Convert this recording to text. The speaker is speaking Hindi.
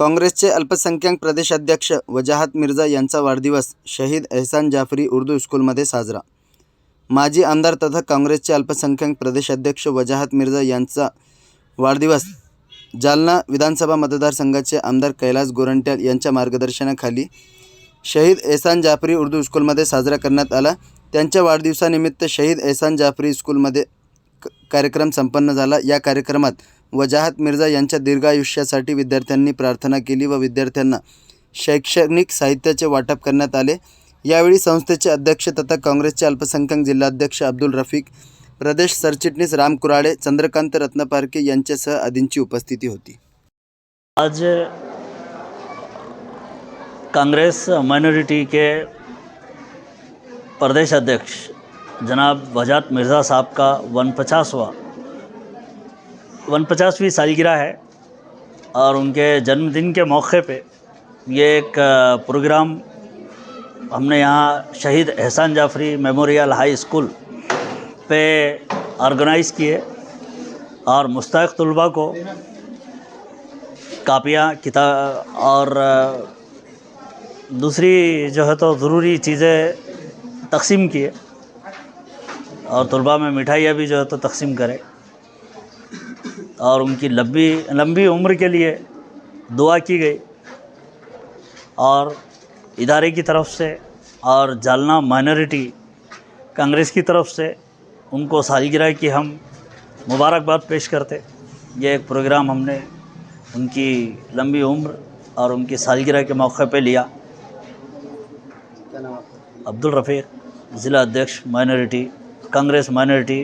काँग्रेसचे अल्पसंख्याक प्रदेशाध्यक्ष वजाहत मिर्झा यांचा वाढदिवस शहीद एहसान जाफरी उर्दू स्कूलमध्ये साजरा. माजी आमदार तथा काँग्रेसचे अल्पसंख्याक प्रदेशाध्यक्ष वजाहत मिर्झा यांचा वाढदिवस जालना विधानसभा मतदारसंघाचे आमदार कैलास गोरंट्याल यांच्या मार्गदर्शनाखाली शहीद एहसान जाफरी उर्दू स्कूलमध्ये साजरा करण्यात आला. त्यांच्या वाढदिवसानिमित्त शहीद एहसान जाफरी स्कूलमध्ये क कार्यक्रम संपन्न झाला. या कार्यक्रमात वजाहत मिर्झा यांच्या दीर्घायुष्यासाठी विद्यार्थ्यांनी प्रार्थना केली व विद्यार्थ्यांना शैक्षणिक साहित्याचे वाटप करण्यात आले. यावेळी संस्थेचे अध्यक्ष तथा काँग्रेसचे अल्पसंख्याक जिल्हाध्यक्ष अब्दुल रफिक प्रदेश सरचिटणीस राम कुराळे चंद्रकांत रत्नपारके यांच्यासह आदींची उपस्थिती होती. आज कांग्रेस माइनॉरिटी के प्रदेश अध्यक्ष जनाब वजात मिर्ज़ा साहब का वन पचासवा वन पचासवीं सालगिरह है। और उनके जन्मदिन के मौके पे ये एक प्रोग्राम हमने यहाँ शहीद Ehsan Jafri memorial high school पे ऑर्गेनाइज़ किए और मुस्तक तलबा को कापियाँ किताब और दूसरी जो है तो ज़रूरी चीज़ें तकसीम किए और तलबा में मिठाइयाँ भी जो है तो तकसीम करें। और उनकी लंबी लंबी उम्र के लिए दुआ की गई। और इदारे की तरफ़ से और जालना माइनॉरिटी कांग्रेस की तरफ़ से उनको सालगिरह की हम मुबारकबाद पेश करते। ये एक प्रोग्राम हमने उनकी लंबी उम्र और उनकी सालगिरह के मौके पे लिया। अब्दुल रफ़ीक ज़िला अध्यक्ष माइनॉरिटी कांग्रेस माइनॉरिटी